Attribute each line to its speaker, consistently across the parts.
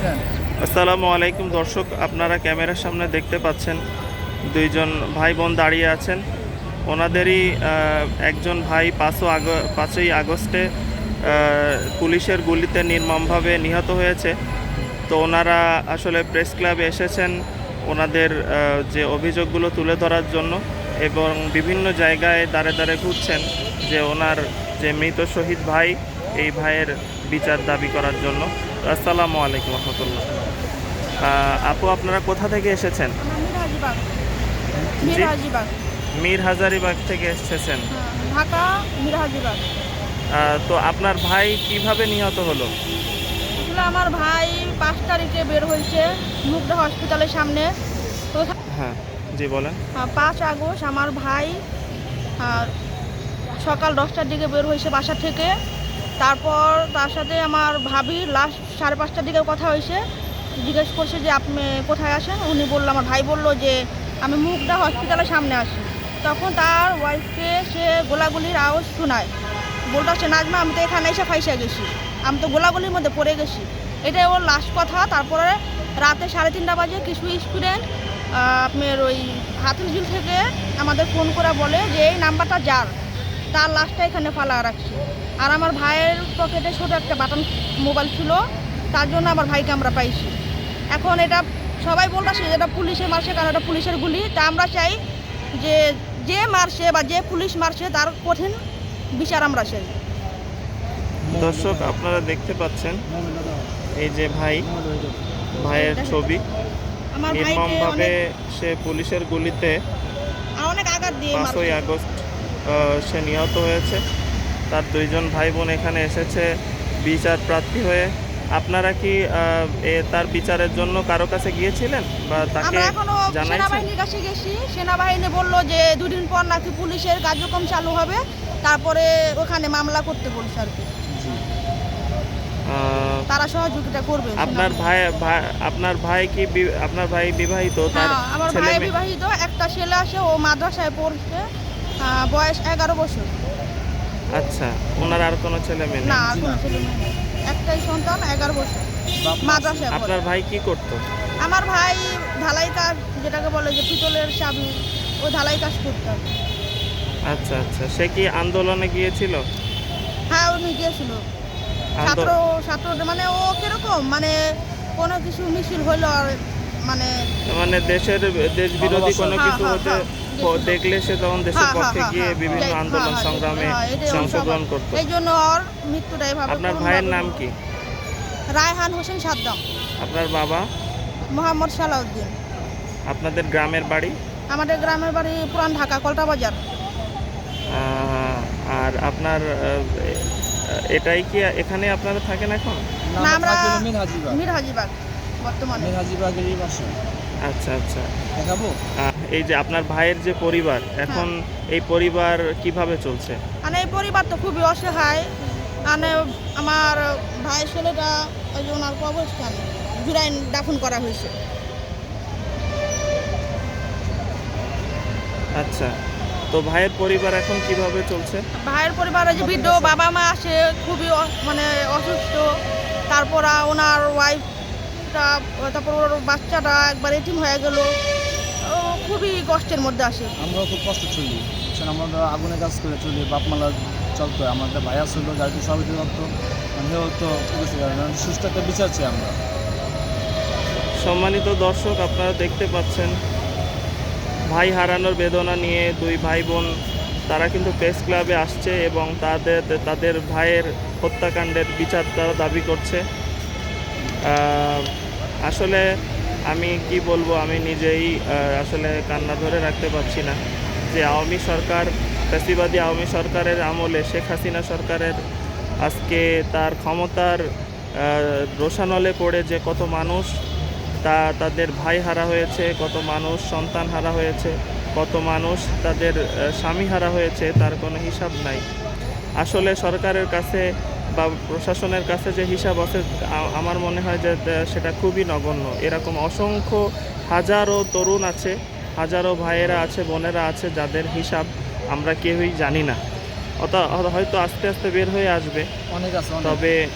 Speaker 1: আসসালামু আলাইকুম দর্শক, আপনারা ক্যামেরার সামনে দেখতে পাচ্ছেন দুইজন ভাই বোন দাঁড়িয়ে আছেন। ওনাদেরই একজন ভাই পাঁচও আগ, পাঁচই আগস্টে পুলিশের গুলিতে নির্মমভাবে নিহত হয়েছে। তো ওনারা আসলে প্রেস ক্লাবে এসেছেন ওনাদের যে অভিযোগগুলো তুলে ধরার জন্য এবং বিভিন্ন জায়গায় দাঁড়ে দাঁড়ে ঘুরছেন যে ওনার যে মৃত শহীদ ভাই, এই ভাইয়ের বিচার দাবি করার জন্য। আসসালামু আলাইকুম রহমতুল্লাহ। আপু আপনারা কোথা থেকে এসেছেন? মীর হাজারিবাগ থেকে এসেছেন।
Speaker 2: ঢাকা
Speaker 1: আহ, তো আপনার ভাই কীভাবে নিহত হলো?
Speaker 2: আমার ভাই পাঁচ তারিখে বের হয়েছে মুগদা হসপিটালের সামনে। তো
Speaker 1: হ্যাঁ জি বলেন।
Speaker 2: পাঁচ আগস্ট আমার ভাই সকাল দশটার দিকে বের হয়েছে বাসা থেকে। তারপর তার সাথে আমার ভাবি লাস্ট সাড়ে পাঁচটার দিকে কথা হয়েছে। জিজ্ঞেস করছে যে, আপনি কোথায় আসেন উনি বলল, আমার ভাই বলল যে, আমি মুগদা হসপিটালের সামনে আসি তখন তার ওয়াইফকে সে গোলাগুলির আওয়াজ শোনায়। বলতেছে নাজমা, আমি তো এখানে এসে ফাইসা গেছি। আমি তো গোলাগুলির মধ্যে পড়ে গেছি। এটাই ওর লাস্ট কথা। তারপরে রাতে সাড়ে তিনটা বাজে কিছু স্টুডেন্ট আপনার ওই হাতিরঝিল থেকে আমাদের ফোন করে বলে যে, এই নাম্বারটা যার। তার লাশটা এখানে ফালা রাখছি। আর আমার ভাইয়ের পকেটে ছোটো একটা বাটন মোবাইল ছিল তার জন্য আমার ভাইকে আমরা পাইছি। এখন এটা সবাই বলতেছে যে এটা পুলিশে মারছে কারণ এটা পুলিশের গুলি। তা আমরা চাই যে যে মারছে বা যে পুলিশ মারছে তার কঠিন বিচার আমরা চাই।
Speaker 1: দর্শক আপনারা দেখতে পাচ্ছেন এই যে ভাই ভাইয়ের ছবি।
Speaker 2: অনেক
Speaker 1: সে পুলিশের গুলিতে
Speaker 2: অনেক আঘাত দিয়ে
Speaker 1: পাঁচই আগস্ট সে নিহত হয়েছে। তার দুইজন ভাই বোন এখানে এসেছে বিচার প্রার্থী হয়ে। আপনারা কি তার বিচারের জন্য কারও কাছে গিয়েছিলেন বা তাকে
Speaker 2: সেনাবাহিনীর কাছে গেছি। সেনাবাহিনী বলল যে দুদিন পর নাকি পুলিশের কার্যক্রম চালু হবে। তারপরে ওখানে মামলা করতে বলছে আর কি। তারা সহযোগিতা করবে
Speaker 1: আপনার ভাই আপনার ভাই কি আপনার ভাই বিবাহিত? তার
Speaker 2: হ্যাঁ আমার ভাই বিবাহিত একটা ছেলে আছে ও মাদ্রাসায় পড়ছে। বয়স এগারো বছর।
Speaker 1: আচ্ছা ওনার আর কোনো ছেলে মেয়ে
Speaker 2: না আর কোনো ছেলে মেয়ে নেই। একটাই সন্তান এগারো বছর। মাদ্রাসায় পড়ে।
Speaker 1: আপনার ভাই কি করতো?
Speaker 2: আমার ভাই ঢালাই কাজ যেটাকে বলে যে পিতলের চাবি ও ঢালাই কাজ করতাম
Speaker 1: আচ্ছা আচ্ছা। সে কি আন্দোলনে গিয়েছিল?
Speaker 2: হ্যাঁ উনি গিয়েছিল।
Speaker 1: আন্দো-
Speaker 2: ছাত্র ছাত্র মানে ও কীরকম মানে কোনো কিছু মিছিল হইল আর মানে
Speaker 1: মানে দেশের দেশ বিরোধী কোনো
Speaker 2: হ্যাঁ,
Speaker 1: কিছু
Speaker 2: হ্যাঁ,
Speaker 1: হতে
Speaker 2: হ্যাঁ,
Speaker 1: দেখলে সে তখন দেশের পক্ষে গিয়ে বিভিন্ন আন্দোলন সংগ্রামে অংশগ্রহণ করতো।
Speaker 2: এই জন্য ওর মৃত্যুটা এভাবে
Speaker 1: আপনার ভাইয়ের নাম কি?
Speaker 2: রায়হান হোসেন সাদ্দাম।
Speaker 1: আপনার বাবা?
Speaker 2: মোহাম্মদ সালাউদ্দিন।
Speaker 1: আপনাদের গ্রামের বাড়ি?
Speaker 2: আমাদের গ্রামের বাড়ি পুরান ঢাকা কলটা বাজার।
Speaker 1: আর আপনার এটাই কি এখানে আপনারা থাকেন এখন?
Speaker 2: না আমরা
Speaker 3: মির হাজিবাগ
Speaker 2: মির হাজিবাগ বর্তমানে।
Speaker 3: হাজিবাগেরই বাসা।
Speaker 1: আচ্ছা আচ্ছা।
Speaker 3: দেখাবো?
Speaker 1: এই যে আপনার ভাইয়ের যে পরিবার এখন এই পরিবার কীভাবে চলছে?
Speaker 2: মানে এই পরিবার তো খুবই অসহায়। মানে আমার ভাই ছেলেটা ওই যে ওনার অবস্থান জুরাইন দাফন করা হয়েছে।
Speaker 1: আচ্ছা তো ভাইয়ের পরিবার এখন কীভাবে চলছে?
Speaker 2: ভাইয়ের পরিবারে যে বৃদ্ধ বাবা মা আসে খুবই মানে অসুস্থ। তারপর ওনার ওয়াইফটা তারপর ওর বাচ্চাটা একবার এটিম হয়ে গেল। খুবই কষ্টের মধ্যে আসে।
Speaker 3: আমরাও খুব কষ্ট চলি। আমরা আগুনে কাজ করে চলি বাপমালা চলতো আমাদের একটা ভাইয়া ছিল গাড়িতে সবাই করতো আমিও তো সুস্থ একটা বিচার চাই আমরা।
Speaker 1: সম্মানিত দর্শক আপনারা দেখতে পাচ্ছেন ভাই হারানোর বেদনা নিয়ে দুই ভাই বোন তারা কিন্তু প্রেস ক্লাবে আসছে এবং তাদের তাদের ভাইয়ের হত্যাকাণ্ডের বিচার তারা দাবি করছে। আসলে আমি কি বলব আমি নিজেই আসলে কান্না ধরে রাখতে পারছি না যে আওয়ামী সরকার ফ্যাসিবাদী আওয়ামী সরকারের আমলে শেখ হাসিনা সরকারের আজকে তার ক্ষমতার আহ, রোষানলে পড়ে যে কত মানুষ তা তাদের ভাই হারা হয়েছে কত মানুষ সন্তান হারা হয়েছে কত মানুষ তাদের স্বামী হারা হয়েছে তার কোনো হিসাব নাই। আসলে সরকারের কাছে বা প্রশাসনের কাছে যে হিসাব আছে আমার মনে হয় যে সেটা খুবই নগণ্য। এরকম অসংখ্য হাজারো তরুণ আছে হাজারো ভাইয়েরা আছে বোনেরা আছে যাদের হিসাব আমরা কেউই জানি না। অত- হয়তো আস্তে আস্তে বের হয়ে আসবে।
Speaker 3: অনেক আছে
Speaker 1: তবে।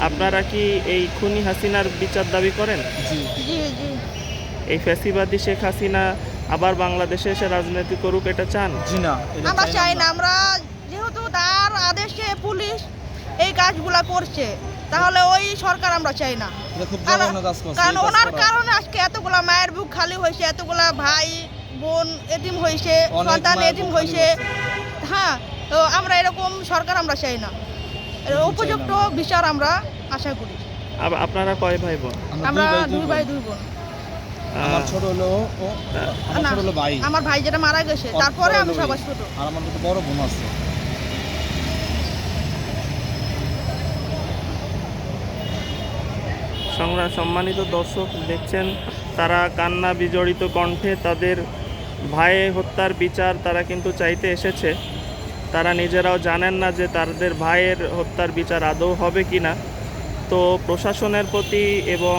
Speaker 1: আপনারা কি এই খুনি হাসিনার বিচার দাবি করেন?
Speaker 3: জি
Speaker 2: জি। জি
Speaker 1: এই ফ্যাসিবাদী শেখ হাসিনা আবার বাংলাদেশে এসে রাজনীতি করুক এটা চান?
Speaker 3: জি না
Speaker 2: আমরা চাই না
Speaker 3: আমরা।
Speaker 2: আমরা যেহেতু তার আদেশে পুলিশ এই কাজগুলা করছে তাহলে ওই সরকার আমরা চাই না। কারণ- ওনার কারণে আজকে এতগুলা মায়ের বুক খালি হয়েছে এতগুলা ভাই বোন এতিম হয়েছে সন্তান
Speaker 3: বুক
Speaker 2: হয়েছে। হ্যাঁ তো আমরা এরকম সরকার আমরা চাই না। উপযুক্ত বিচার আমরা আশা করি।
Speaker 1: আপনারা কয় ভাই বোন?
Speaker 2: আমরা দুই ভাই দুই বোন।
Speaker 3: আমার ছোট হলো আমার ছোট হলো ভাই।
Speaker 2: আমার ভাই যেটা মারা গেছে তারপরে আমি সবার ছোট।
Speaker 3: আর আমার বড় বোন আছে।
Speaker 1: সংগ্রাম সম্মানিত দর্শক দেখছেন তারা কান্না বিজড়িত কণ্ঠে তাদের ভাই হত্যার বিচার তারা কিন্তু চাইতে এসেছে। তারা নিজেরাও জানেন না যে তাদের ভাইয়ের হত্যার বিচার আদৌ হবে কি না। তো প্রশাসনের প্রতি এবং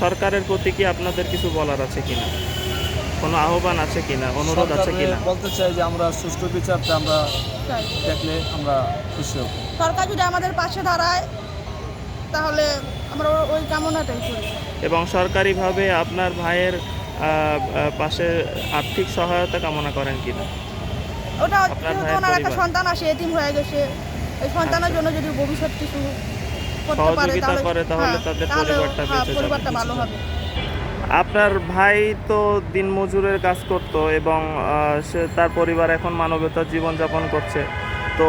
Speaker 1: সরকারের প্রতি কি আপনাদের কিছু বলার আছে কি না? কোনো আহ্বান আছে কি না? অনুরোধ আছে
Speaker 3: কি
Speaker 1: না?
Speaker 3: বলতে চাই যে আমরা সুষ্ঠু বিচারটা আমরা দেখলে আমরা খুশি হব।
Speaker 2: সরকার যদি আমাদের পাশে দাঁড়ায় তাহলে আমরা ওই কামনাটাই করি।
Speaker 1: এবং সরকারিভাবে আপনার ভাইয়ের পাশে আর্থিক সহায়তা কামনা করেন কিনা?
Speaker 2: ওটা ওনার একটা সন্তান আসে এতিম হয়ে গেছে এই সন্তানের জন্য যদি ভবিষ্যৎ কিছু
Speaker 1: সহযোগিতা করে তাহলে
Speaker 2: হ্যাঁ,
Speaker 1: তাদের পরিবারটা
Speaker 2: হ্যাঁ। পরিবারটা ভালো হবে।
Speaker 1: আপনার ভাই তো দিনমজুরের কাজ করত এবং তার পরিবার এখন মানবতার জীবনযাপন করছে। তো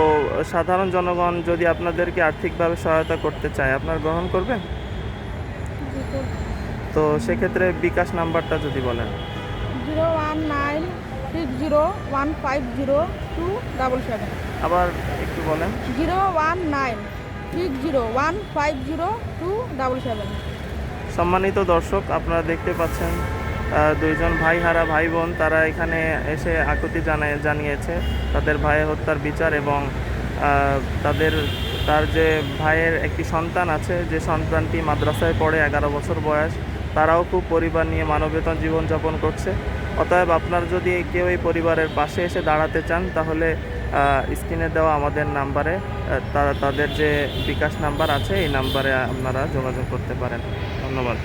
Speaker 1: সাধারণ জনগণ যদি আপনাদেরকে আর্থিকভাবে সহায়তা করতে চায় আপনার গ্রহণ করবেন? তো সেক্ষেত্রে বিকাশ নাম্বারটা যদি বলেন।
Speaker 2: Zero one nine six zero one five zero two double seven.
Speaker 1: আবার একটু বলেন।
Speaker 2: Zero one nine six zero one five zero two double seven.
Speaker 1: সম্মানিত দর্শক আপনারা দেখতে পাচ্ছেন দুইজন ভাই হারা ভাই বোন, তারা এখানে এসে আকুতি জানায়, জানিয়েছে তাদের ভাইয়ের হত্যার বিচার এবং তাদের, তার যে ভাইয়ের একটি সন্তান আছে, যে সন্তানটি মাদ্রাসায় পড়ে, এগারো বছর বয়স, তারাও খুব পরিবার নিয়ে মানবেতন জীবনযাপন করছে। অতএব আপনার যদি কেউ এই পরিবারের পাশে এসে দাঁড়াতে চান, তাহলে স্ক্রিনে দেওয়া আমাদের নাম্বারে তারা তাদের যে বিকাশ নাম্বার আছে, এই নাম্বারে আপনারা যোগাযোগ করতে পারেন। ধন্যবাদ।